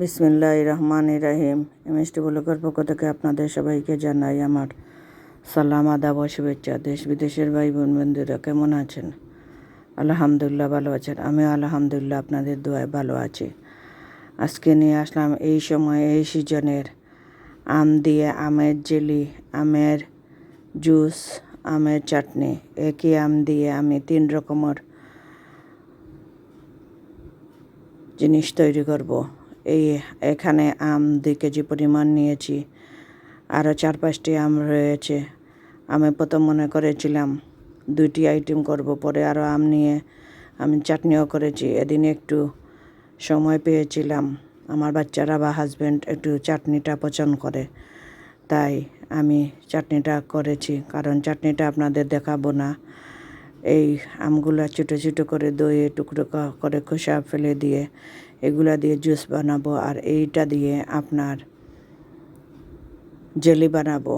বিসমিল্লাহ রহমান রাহিম। এমএসটি ব্লকের পক্ষ থেকে আপনাদের সবাইকে জানাই আমার সালাম, আদাব শুভেচ্ছা। দেশ বিদেশের ভাই বোন বন্ধুরা, কেমন আছেন? আলহামদুলিল্লাহ ভালো আছেন। আমি আলহামদুলিল্লাহ আপনাদের দোয়ায় ভালো আছি। আজকে নিয়ে আসলাম এই সময়, এই সিজনের আম দিয়ে আমের জেলি, আমের জুস, আমের চাটনি। একই আম দিয়ে আমি তিন রকমের জিনিস তৈরি করব। এই এখানে আম দুই কেজি পরিমাণ নিয়েছি। আরও চার পাঁচটি আম রয়েছে। আমি প্রথম মনে করেছিলাম দুইটি আইটেম করব, পরে আরও আম নিয়ে আমি চাটনিও করেছি। এদিন একটু সময় পেয়েছিলাম। আমার বাচ্চারা বা হাজব্যান্ড একটু চাটনিটা পছন্দ করে, তাই আমি চাটনিটা করেছি। কারণ চাটনিটা আপনাদের দেখাবো না। এই আমগুলো ছোটো ছোটো করে দইয়ে টুকরো করে খোসা ফেলে দিয়ে এগুলা দিয়ে জুস বানাবো আর এইটা দিয়ে আপনার জেলি বানাবো।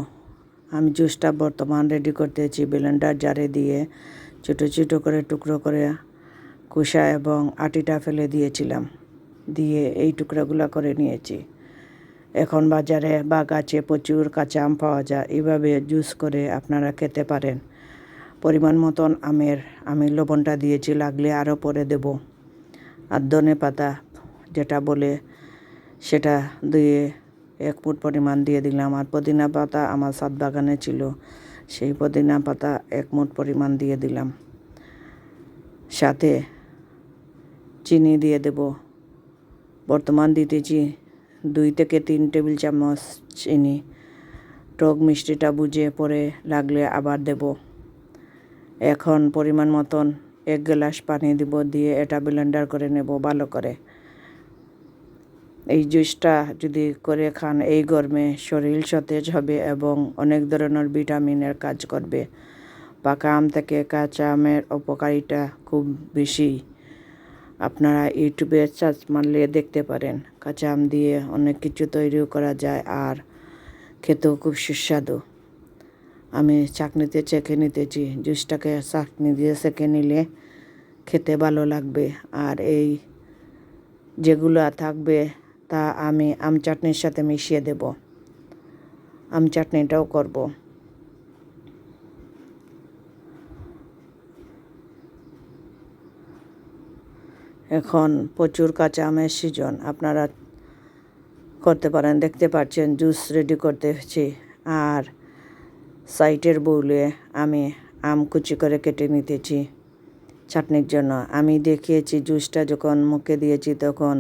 আমি জুসটা বর্তমান রেডি করতেছি ব্লেন্ডার জারে দিয়ে ছোটো ছোটো করে টুকরো করে কুসা এবং আটিটা ফেলে দিয়েছিলাম। দিয়ে এই টুকরাগুলো করে নিয়েছি। এখন বাজারে বা গাছে প্রচুর কাঁচা আম পাওয়া যায় এইভাবে জুস করে আপনারা খেতে পারেন। পরিমাণ মতন আমের, আমি লবণটা দিয়েছি, লাগলে আরও পরে দেব। আর ধনে পাতা যেটা বলে সেটা দিয়ে এক ফুট পরিমাণ দিয়ে দিলাম। আর পুদিনা পাতা আমার সাত বাগানে ছিল, সেই পুদিনা পাতা এক মুঠ পরিমাণ দিয়ে দিলাম। সাথে চিনি দিয়ে দেব। বর্তমান দিতেছি দুই থেকে তিন টেবিল চামচ চিনি। টক মিষ্টিটা বুঝে পরে লাগলে আবার দেব। এখন পরিমাণ মতন এক গ্লাস পানি দিব দিয়ে এটা ব্লেন্ডার করে নেব ভালো করে। এই জুসটা যদি করে খান, এই গরমে শরীর সতেজ হবে এবং অনেক ধরনের ভিটামিনের কাজ করবে। পাকা আম থেকে কাঁচা আমের উপকারিতা খুব বেশি। আপনারা ইউটিউবে সার্চ মারলে দেখতে পারেন, কাঁচা আম দিয়ে অনেক কিছু তৈরিও করা যায় আর খেতেও খুব সুস্বাদু। আমি চাকনিতে চেখে নিতেছি, জুসটাকে চাকনি দিয়ে সেঁকে নিলে খেতে ভালো লাগবে। আর এই যেগুলো থাকবে তা আমি আম চাটনির সাথে মিশিয়ে দেব। আম চাটনিটাও করব। এখন প্রচুর কাঁচা আমের সিজন, আপনারা করতে পারেন। দেখতে পাচ্ছেন, জুস রেডি করতেছি। আর সাইটের বউলে আমি আম কুচি করে কেটে নিতেছি চাটনির জন্য। আমি দেখিয়েছি, জুসটা যখন মুখে দিয়েছি তখন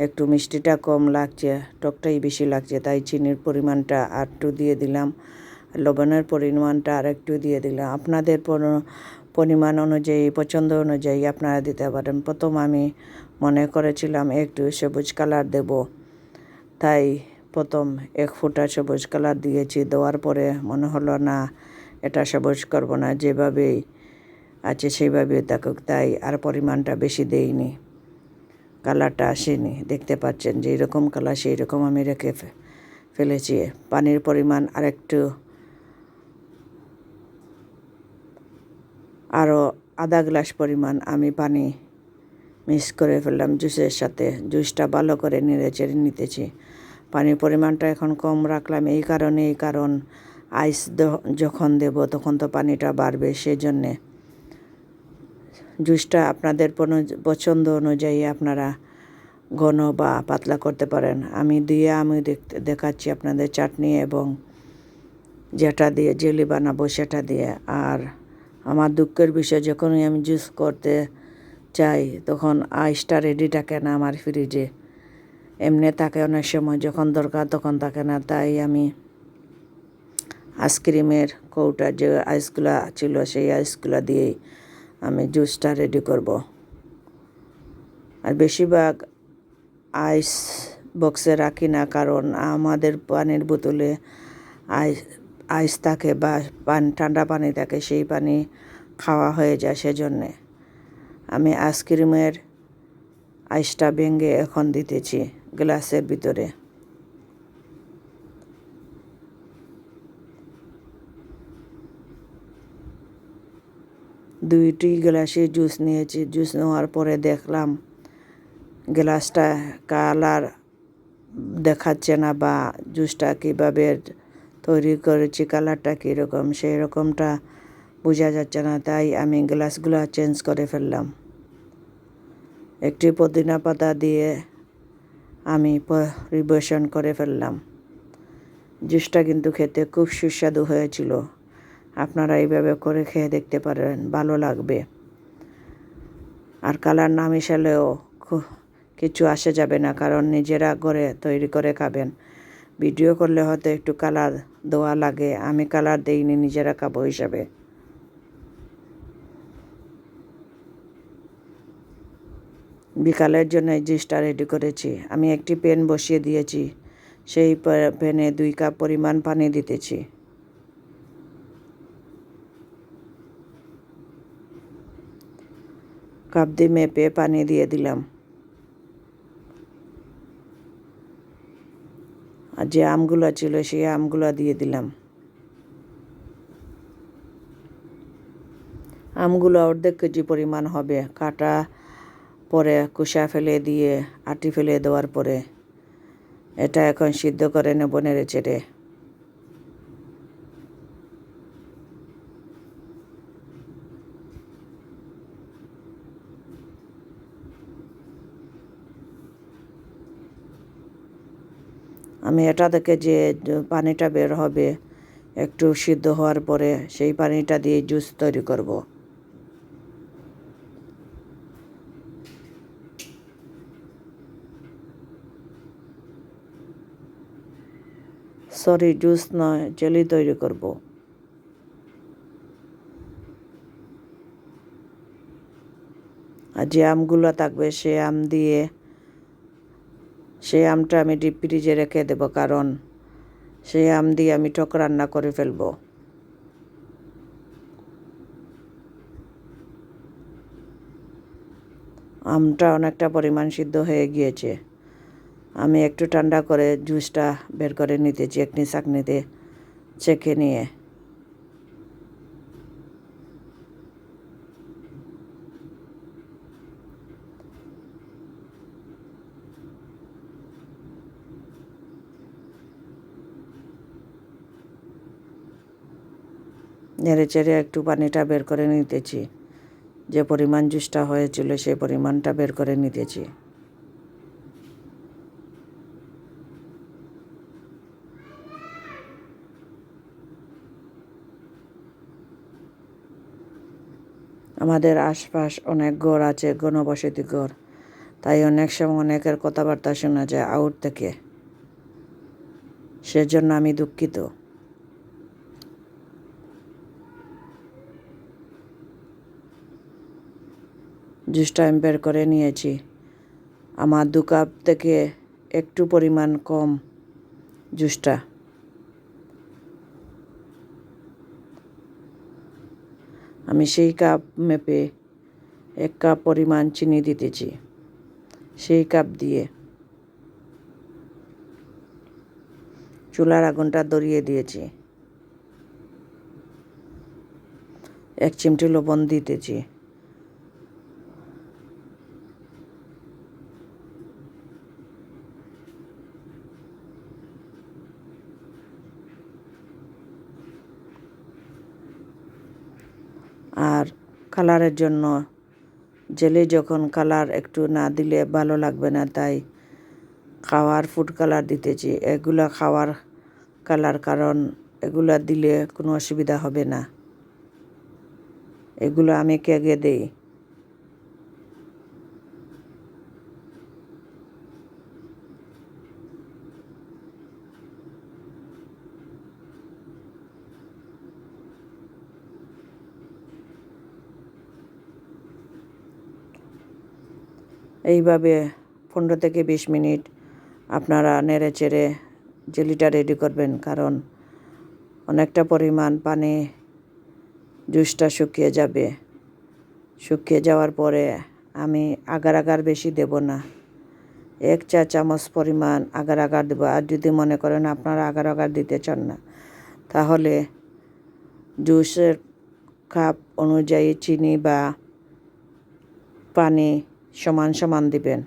একটু মিষ্টিটা কম লাগছে, টকটাই বেশি লাগছে, তাই চিনির পরিমাণটা আর একটু দিয়ে দিলাম, লবণের পরিমাণটা আর একটু দিয়ে দিলাম। আপনাদের পর- পরিমাণ অনুযায়ী, পছন্দ অনুযায়ী আপনারা দিতে পারেন। প্রথম আমি মনে করেছিলাম একটু সবুজ কালার দেব, তাই প্রথম এক ফুটা সবুজ কালার দিয়েছি, দেওয়ার পরে মনে হলো না এটা সবুজ করব না, যেভাবেই আছে সেইভাবে থাকুক, তাই আর পরিমাণটা বেশি দেইনি। কালারটা আসেনি। দেখতে পাচ্ছেন যে এরকম কালার, সেই রকম আমি রেখে ফেলেছি। পানির পরিমাণ আরেকটু আরও আধা গ্লাস পরিমাণ আমি পানি মিক্স করে ফেললাম জুসের সাথে। জুসটা ভালো করে নেড়ে চেড়ে নিতেছি। পানির পরিমাণটা এখন কম রাখলাম এই কারণে এই কারণ আইস যখন দেব তখন তো পানিটা বাড়বে, সেজন্যে জুসটা আপনাদের পন- পছন্দ অনুযায়ী আপনারা ঘন বা পাতলা করতে পারেন। আমি দিয়ে আমি দেখাচ্ছি আপনাদের চাটনি এবং যেটা দিয়ে জেলি বানাবো সেটা দিয়ে। আর আমার দুঃখের বিষয়, যখনই আমি জুস করতে চাই, তখন আইসটা রেডি থাকে না আমার ফ্রিজে এমনি থাকে অনেক সময়, যখন দরকার তখন থাকে না। তাই আমি আইসক্রিমের কৌটা, যে আইসগুলা ছিল সেই আইসগুলা দিয়েই আমি জুসটা রেডি করব। আর বেশিরভাগ আইস বক্সে রাখি না, কারণ আমাদের পানির বোতলে আইস আইস থাকে বা পান, ঠান্ডা পানি থাকে, সেই পানি খাওয়া হয়ে যায় সেজন্যে। আমি আইসক্রিমের আইসটা ভেঙে এখন দিতেছি গ্লাসের ভিতরে। দুইটি গ্লাসে জুস নিয়েছি, জুস নেওয়ার পরে দেখলাম গ্লাসটা কালার দেখাচ্ছে না বা জুসটা কীভাবে তৈরি করেছি, কালারটা কীরকম সেই রকমটা বোঝা যাচ্ছে না, তাই আমি গ্লাসগুলো চেঞ্জ করে ফেললাম। একটি পুদিনা পাতা দিয়ে আমি পরিবেশন করে ফেললাম। জুসটা কিন্তু খেতে খুব সুস্বাদু হয়েছিল। আপনারা এইভাবে করে খেয়ে দেখতে পারেন, ভালো লাগবে। আর কালার না মিশালেও কিছু আসে যাবে না, কারণ নিজেরা ঘরে তৈরি করে খাবেন। ভিডিও করলে হয়তো একটু কালার দেওয়া লাগে, আমি কালার দেইনি, নিজেরা খাব হিসাবে। বিকালের জন্য এই জুসটা রেডি করেছি। আমি একটি প্যান বসিয়ে দিয়েছি, সেই পা- প্যানে দুই কাপ পরিমাণ পানি দিতেছি। কাপ দিয়ে মেপে পানি দিয়ে দিলাম। আর যে আমগুলো ছিল, সেই আমগুলো দিয়ে দিলাম। আমগুলো অর্ধেক কেজি পরিমাণ হবে। কাটা পরে কুসা ফেলে দিয়ে আটি ফেলে দেওয়ার পরে এটা এখন সিদ্ধ করে নেব নেড়ে চেড়ে। আমি এটা থেকে যে পানিটা বের হবে, একটু সিদ্ধ হওয়ার পরে সেই পানিটা দিয়ে জুস তৈরি করব। সরি, জুস নয়, জেলি তৈরি করব। আর যে আমগুলো থাকবে সে আম দিয়ে সেই আমটা আমি ডিপ ফ্রিজে রেখে দেবো, কারণ সেই আম দিয়ে আমি টক রান্না করে ফেলব। আমটা অনেকটা পরিমাণ সিদ্ধ হয়ে গিয়েছে। আমি একটু ঠান্ডা করে জুসটা বের করে নিতেছি একনি চাকনিতে চেখে নিয়ে। নেড়ে চেড়ে একটু পানিটা বের করে নিতেছি। যে পরিমাণ জুসটা হয়েছিল সেই পরিমাণটা বের করে নিতেছি। আমাদের আশপাশ অনেক ঘর আছে, ঘনবসতি ঘর। তাই অনেক সময় অনেকের কথাবার্তা শোনা যায় আউট থেকে। সেজন্য আমি দুঃখিত। জুসটা আমি বের করে নিয়েছি। আমার দু কাপ থেকে একটু পরিমাণ কম জুসটা আমি সেই কাপ মেপে এক কাপ পরিমাণ চিনি দিতেছি, সেই কাপ দিয়ে। চুলার আগুনটা ধরিয়ে দিয়েছি। এক চিমটি লবণ দিতেছি আর কালারের জন্য। জেলে যখন কালার একটু না দিলে ভালো লাগবে না, তাই খাওয়ার ফুড কালার দিতেছি। এগুলা খাওয়ার কালার কারণ এগুলা দিলে কোনো অসুবিধা হবে না। এগুলো আমি কেগে দেই। এইভাবে পনেরো থেকে বিশ মিনিট আপনারা নেড়ে চেড়ে জেলিটা রেডি করবেন, কারণ অনেকটা পরিমাণ পানি জুসটা শুকিয়ে যাবে। শুকিয়ে যাওয়ার পরে আমি আগার আগার বেশি দেব না। এক চা চামচ পরিমাণ আগার আগার দেবো। আর যদি মনে করেন আপনারা আগার আগার দিতে চান না, তাহলে জুসের কাপ অনুযায়ী চিনি বা পানি সমান সমান দিবেন।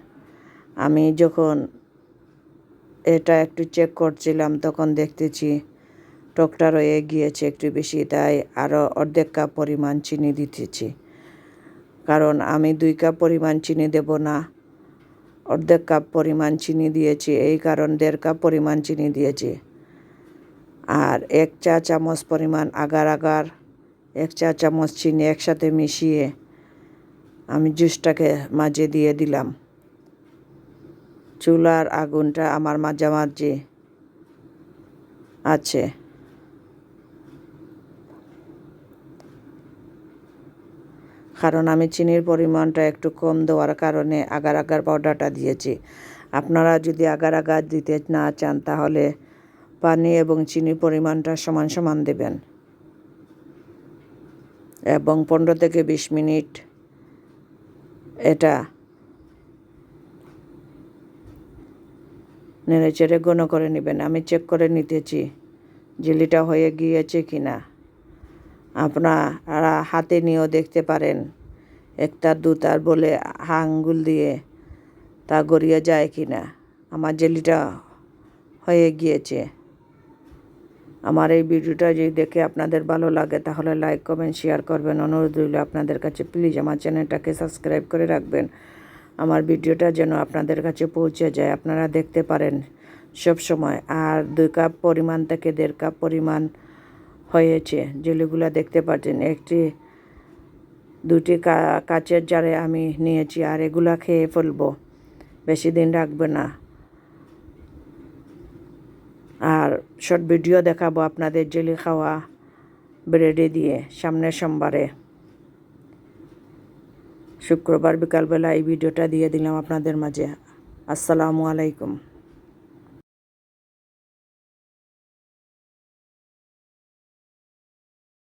আমি যখন এটা একটু চেক করছিলাম, তখন দেখতেছি টকটা রয়ে গিয়েছে একটু বেশি, তাই আরও অর্ধেক কাপ পরিমাণ চিনি দিতেছি। কারণ আমি দুই কাপ পরিমাণ চিনি দেব না, অর্ধেক কাপ পরিমাণ চিনি দিয়েছি, এই কারণ দেড় কাপ পরিমাণ চিনি দিয়েছি। আর এক চা চামচ পরিমাণ আগার আগার, এক চা চামচ চিনি একসাথে মিশিয়ে আমি জুসটাকে মাঝে দিয়ে দিলাম। চুলার আগুনটা আমার মাঝামাঝি আছে। কারণ আমি চিনির পরিমাণটা একটু কম দেওয়ার কারণে আগার আগার পাউডারটা দিয়েছি। আপনারা যদি আগার আগার দিতে না চান, তাহলে পানি এবং চিনির পরিমাণটা সমান সমান দেবেন। এবং পনেরো থেকে বিশ মিনিট এটা। চেড়ে ঘন করে নেবেন, আমি চেক করে নিতেছি জেলিটা হয়ে গিয়েছে কি না আপনারা হাতে নিয়েও দেখতে পারেন একটার দুতার বলে আঙ্গুল দিয়ে তা গড়িয়ে যায় কি না আমার জেলিটা হয়ে গিয়েছে। আমার এই ভিডিওটা যদি দেখে আপনাদের ভালো লাগে, তাহলে লাইক কমেন্ট শেয়ার করবেন। অনুরোধ রইল আপনাদের কাছে। প্লিজ আমার চ্যানেলটাকে সাবস্ক্রাইব করে রাখবেন। আমার ভিডিওটা যেন আপনাদের কাছে পৌঁছে যায়। আপনারা দেখতে পারেন সব সময়। আর দুই কাপ পরিমাণ থেকে দেড় কাপ পরিমাণ হয়েছে জেলিগুলো দেখতে পাচ্ছেন। একটি, দুটি কাচের জারে আমি নিয়েছি, আর এগুলা খেয়ে ফেলব। বেশি দিন রাখবে না আর শর্ট ভিডিও দেখাবো আপনাদের জেলি খাওয়া ব্রেডে দিয়ে সামনের সোমবারে। শুক্রবার বিকালবেলা এই ভিডিওটা দিয়ে দিলাম আপনাদের মাঝে। আসসালামু আলাইকুম।